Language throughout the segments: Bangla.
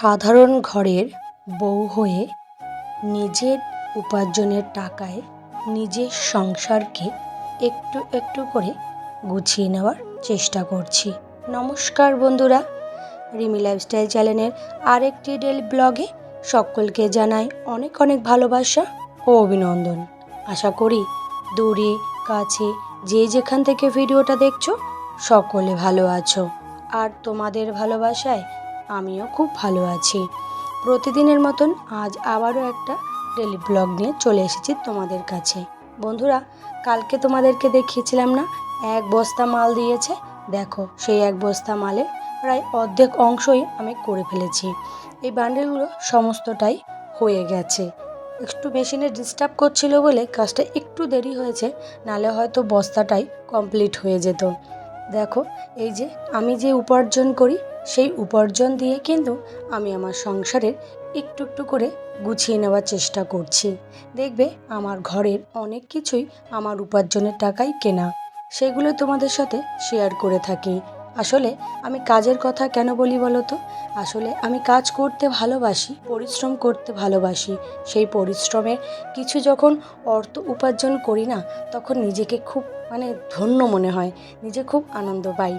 সাধারণ ঘরের বউ হয়ে নিজের উপার্জনের টাকায় নিজের সংসারকে একটু একটু করে গুছিয়ে নেওয়ার চেষ্টা করছি। নমস্কার বন্ধুরা, রিমি লাইফস্টাইল চ্যানেলের আরেকটি ডেল ব্লগে সকলকে জানাই অনেক অনেক ভালোবাসা ও অভিনন্দন। আশা করি দূরে, কাছে, যে যেখান থেকে ভিডিওটা দেখছ, সকলে ভালো আছো। আর তোমাদের ভালোবাসায় আমিও খুব ভালো আছি। প্রতিদিনের মতন আজ আবারও একটা ডেলি ব্লগ নিয়ে চলে এসেছি তোমাদের কাছে। বন্ধুরা, কালকে তোমাদেরকে দেখিয়েছিলাম না, এক বস্তা মাল দিয়েছে। দেখো, সেই এক বস্তা মালের প্রায় অর্ধেক অংশই আমি করে ফেলেছি। এই বান্ডেলগুলো সমস্তটাই হয়ে গেছে। একটু মেশিনে ডিস্টার্ব করছিল বলে কাজটা একটু দেরি হয়েছে, নালে হয়তো বস্তাটাই কমপ্লিট হয়ে যেত। দেখো, এই যে আমি যে উপার্জন করি সেই উপার্জন দিয়ে কিন্তু আমি আমার সংসারের একটু একটু করে গুছিয়ে নেওয়ার চেষ্টা করছি। দেখবে আমার ঘরের অনেক কিছুই আমার উপার্জনের টাকাই কেনা। সেগুলো তোমাদের সাথে শেয়ার করে থাকি। আসলে আমি কাজের কথা কেন বলি বলো তো আসলে আমি কাজ করতে ভালোবাসি, পরিশ্রম করতে ভালোবাসি। সেই পরিশ্রমের কিছু যখন অর্থ উপার্জন করি না, তখন নিজেকে খুব মানে ধন্য মনে হয়। নিজে খুব আনন্দ পাই।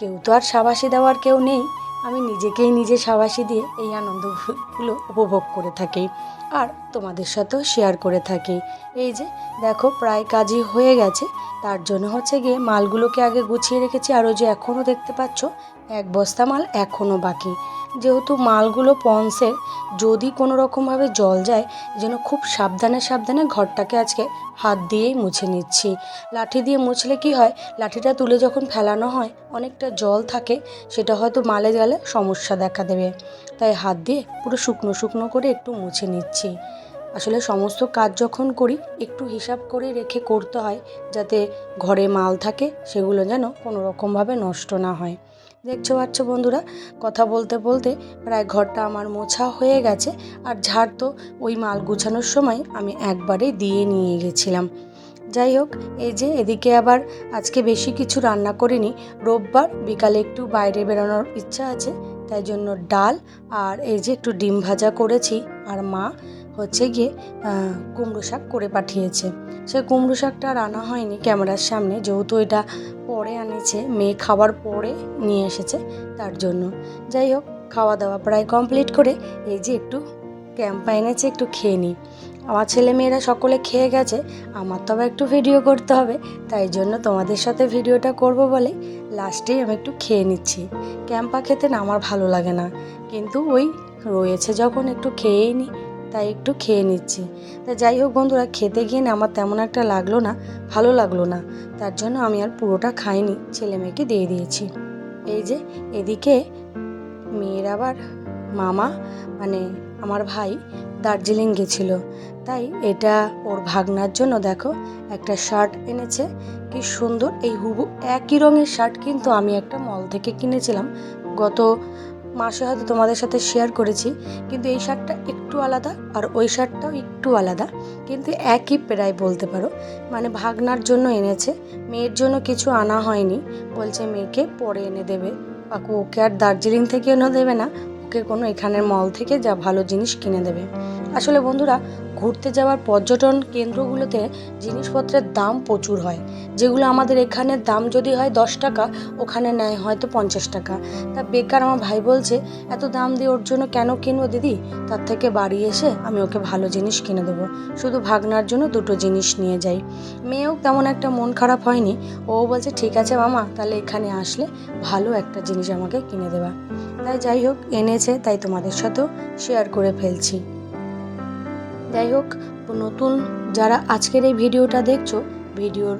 কেউ তো আর সাবাসি দেওয়ার কেউ নেই। আমি নিজেকেই নিজে সাবাসি দিয়ে এই আনন্দগুলো উপভোগ করে থাকি। আর তোমাদের সাথেও শেয়ার করে থাকি। এই যে, দেখো, প্রায় কাজই হয়ে গেছে। তার জন্য হচ্ছে গিয়ে মালগুলোকে আগে গুছিয়ে রেখেছি। আরও যে এখনও দেখতে পাচ্ছ, এক বস্তা মাল এখনও বাকি। যেহেতু মালগুলো পন্সের যদি কোনো রকমভাবে জল যায়, যেন খুব সাবধানে সাবধানে ঘরটাকে আজকে হাত দিয়েই মুছে নিচ্ছি। লাঠি দিয়ে মুছলে কি হয়, লাঠিটা তুলে যখন ফেলানো হয়, অনেকটা জল থাকে, সেটা হয়তো মালে গেলে সমস্যা দেখা দেবে। তাই হাত দিয়ে পুরো শুকনো শুকনো করে একটু মুছে নিচ্ছি। আসলে সমস্ত কাজ যখন করি, একটু হিসাব করে রেখে করতে হয়, যাতে ঘরে মাল থাকে, সেগুলো যেন কোনো রকমভাবে নষ্ট না হয়। দেখছ পাচ্ছ বন্ধুরা? কথা বলতে বলতে প্রায় ঘরটা আমার মোছা হয়ে গেছে, আর ঝাড় তো ওই মাল গুছানোর সময় আমি একবারে দিয়ে নিয়ে গেছিলাম। যাই হোক, এই যে এদিকে আবার আজকে বেশি কিছু রান্না করিনি, রোববার বিকালে একটু বাইরে বেরোনোর ইচ্ছা আছে তাই জন্য ডাল আর এই যে একটু ডিম ভাজা করেছি আর মা হচ্ছে গিয়ে কুমড়ো শাক করে পাঠিয়েছে। সে কুমড়ো শাকটা আর আনা হয়নি ক্যামেরার সামনে, যেহেতু এটা পরে আনিছে, মেয়ে খাবার পরে নিয়ে এসেছে তার জন্য। যাই হোক, খাওয়া দাওয়া প্রায় কমপ্লিট করে এই যে একটু ক্যাম্পা এনেছে, একটু খেয়ে নিই। আমার ছেলে মেয়েরা সকলে খেয়ে গেছে, আমার তো আবার একটু ভিডিও করতে হবে, তাই জন্য তোমাদের সাথে ভিডিওটা করব বলে লাস্টেই আমি একটু খেয়ে নিচ্ছি। ক্যাম্পা খেতে না আমার ভালো লাগে না, কিন্তু ওই রয়েছে যখন একটু খেয়েই নিই তাই একটু খেয়ে নিচ্ছি। তা যাই হোক বন্ধুরা, খেতে গিয়ে না আমার তেমন একটা লাগল না, ভালো লাগল না, তার জন্য আমি আর পুরোটা খাইনি, ছেলে মেয়েকে দিয়ে দিয়েছি। এই যে, এদিকে মেয়ের আবার মামা মানে আমার ভাই দার্জিলিং গেছিল। তাই এটা ওর ভাগনার জন্য, দেখো, একটা শার্ট এনেছে। কি সুন্দর, এই হুবু একই রঙের শার্ট কিন্তু আমি একটা মল থেকে কিনেছিলাম। গত মাসে হয়তো তোমাদের সাথে শেয়ার করেছি, কিন্তু এই শার্টটা একটু আলাদা আর ওই শার্টটাও একটু আলাদা। কিন্তু একই প্রায় বলতে পারো। মানে ভাগনার জন্য এনেছে, মেয়ের জন্য কিছু আনা হয়নি। বলছে, মেয়েকে পরে এনে দেবে। কাকু ওকে আর দার্জিলিং থেকে এনে দেবে না। ওকে কোনো এখানের মল থেকে যা ভালো জিনিস কিনে দেবে। আসলে বন্ধুরা, ঘুরতে যাওয়ার পর্যটন কেন্দ্রগুলোতে জিনিসপত্রের দাম প্রচুর হয়। যেগুলো আমাদের এখানে দাম যদি হয় দশ টাকা, ওখানে নেয় হয়তো পঞ্চাশ টাকা। তা বেকার আমার ভাই বলছে, এত দাম দিয়ে ওর জন্য কেন কিনবো দিদি? তার থেকে বাড়ি এসে আমি ওকে ভালো জিনিস কিনে দেবো। শুধু ভাগনার জন্য দুটো জিনিস নিয়ে যাই। মেয়েও তেমন একটা মন খারাপ হয়নি। ও বলছে, ঠিক আছে মামা, তাহলে এখানে আসলে ভালো একটা জিনিস আমাকে কিনে দেবা। তাই যাই হোক, এনেছে, তাই তোমাদের সাথেও শেয়ার করে ফেলছি। যাই হোক, নতুন যারা আজকের এই ভিডিওটা দেখছ, ভিডিওর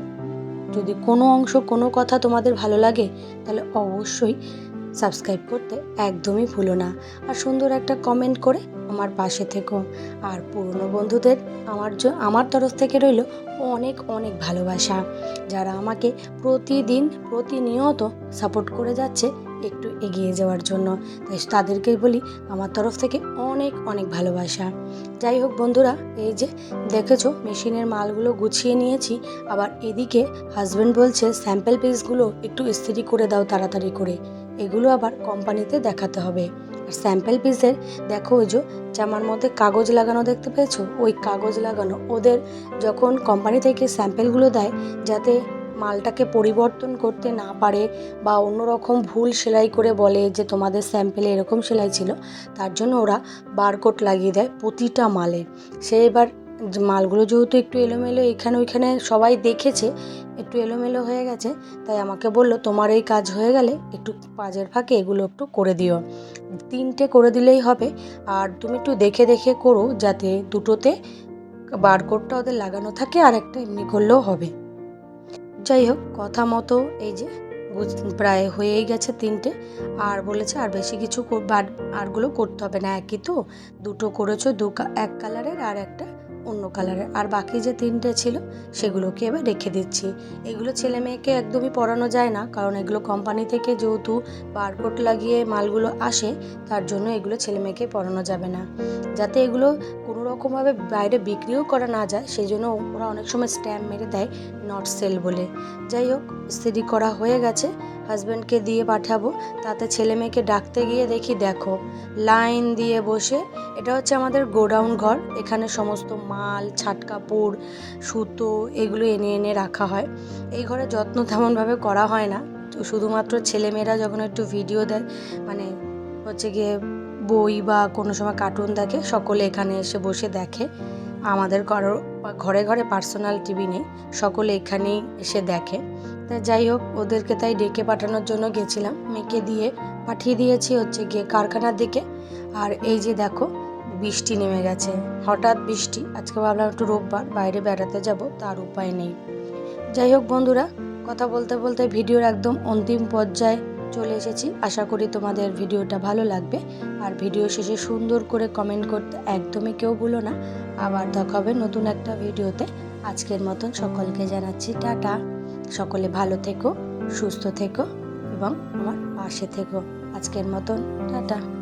যদি কোনো অংশ, কোনো কথা তোমাদের ভালো লাগে, তাহলে অবশ্যই সাবস্ক্রাইব করতে একদমই ভুলো না। আর সুন্দর একটা কমেন্ট করে আমার পাশে থেকো। আর পুরনো বন্ধুদের আমার আমার তরফ থেকে রইল অনেক অনেক ভালোবাসা। যারা আমাকে প্রতিদিন, প্রতিনিয়ত সাপোর্ট করে যাচ্ছে একটু এগিয়ে যাওয়ার জন্য। তাই তাদেরকেই বলি, আমার তরফ থেকে অনেক অনেক ভালোবাসা। যাই হোক বন্ধুরা, এই যে দেখেছ, মেশিনের মালগুলো গুছিয়ে নিয়েছি। আবার এদিকে হাজব্যান্ড বলছে স্যাম্পেল পিসগুলো একটু ইস্ত্রি করে দাও তাড়াতাড়ি করে। এগুলো আবার কোম্পানিতে দেখাতে হবে। আর স্যাম্পেল পিসের দেখো ওই যে, জামার মধ্যে কাগজ লাগানো দেখতে পেয়েছ? ওই কাগজ লাগানো, ওদের যখন কোম্পানি থেকে স্যাম্পেলগুলো দেয়, যাতে মালটাকে পরিবর্তন করতে না পারে বা অন্যরকম ভুল সেলাই করে বলে যে তোমাদের স্যাম্পেলে এরকম সেলাই ছিল, তার জন্য ওরা বারকোড লাগিয়ে দেয় প্রতিটা মালে। সে এবার মালগুলো যেহেতু একটু এলোমেলো এখানে ওইখানে সবাই দেখেছে, একটু এলোমেলো হয়ে গেছে, তাই আমাকে বলল, তোমার এই কাজ হয়ে গেলে একটু কাজের ফাঁকে এগুলো একটু করে দিও। তিনটে করে দিলেই হবে, আর তুমি একটু দেখে দেখে করো যাতে দুটোতে বারকোডটা ওদের লাগানো থাকে আর একটা এমনি করলেও হবে। যাই হোক, কথা মতো এই যে প্রায় হয়েই গেছে তিনটে। আর বলেছে আর বেশি কিছু আরগুলো করতে হবে না, একই তো। দুটো করেছ, দু এক কালারের আর একটা অন্য কালারের। আর বাকি যে তিনটে ছিল, সেগুলোকে এবার রেখে দিচ্ছি। এগুলো ছেলে মেয়েকে একদমই পরানো যায় না, কারণ এগুলো কোম্পানি থেকে যেহেতু বারকোড লাগিয়ে মালগুলো আসে, তার জন্য এগুলো ছেলে মেয়েকে পরানো যাবে না। যাতে এগুলো রকমভাবে বাইরে বিক্রিও করা না যায় সেই জন্য ওরা অনেক সময় স্ট্যাম্প মেরে দেয় নট সেল বলে। যাই হোক ইস্ত্রি করা হয়ে গেছে হাজব্যান্ডকে দিয়ে পাঠাবো, তাতে ছেলে মেয়েকে ডাকতে গিয়ে দেখি দেখো লাইন দিয়ে বসে, এটা হচ্ছে আমাদের গোডাউন ঘর, এখানে সমস্ত মাল, ছাট কাপড়, সুতো এগুলো এনে এনে রাখা হয়। এই ঘরে যত্ন তেমনভাবে করা হয় না শুধুমাত্র ছেলেমেয়েরা যখন একটু ভিডিও দেয় মানে হচ্ছে গিয়ে বই বা কোনো সময় কার্টুন দেখে, সকলে এখানে এসে বসে দেখে। আমাদের কারও ঘরে ঘরে পার্সোনাল টিভি নেই, সকলে এখানেই এসে দেখে। তা যাই হোক, ওদেরকে তাই ডেকে পাঠানোর জন্য গেছিলাম। মেয়েকে দিয়ে পাঠিয়ে দিয়েছি হচ্ছে গিয়ে কারখানার দিকে। আর এই যে দেখো, বৃষ্টি নেমে গেছে। হঠাৎ বৃষ্টি, আজকে ভাবলাম একটু রোববার, বাইরে বেড়াতে যাব, তার উপায় নেই। যাই হোক বন্ধুরা, কথা বলতে বলতে ভিডিওর একদম অন্তিম পর্যায়ে চলে এসেছি। আশা করি তোমাদের ভিডিওটা ভালো লাগবে। আর ভিডিও শেষে সুন্দর করে কমেন্ট করতে একদমই কেউ ভুলো না। আবার দেখা হবে নতুন একটা ভিডিওতে। আজকের মতন সকলকে জানাচ্ছি টাটা। সকলে ভালো থেকো, সুস্থ থেকো এবং আমার পাশে থেকো। আজকের মতন, টাটা।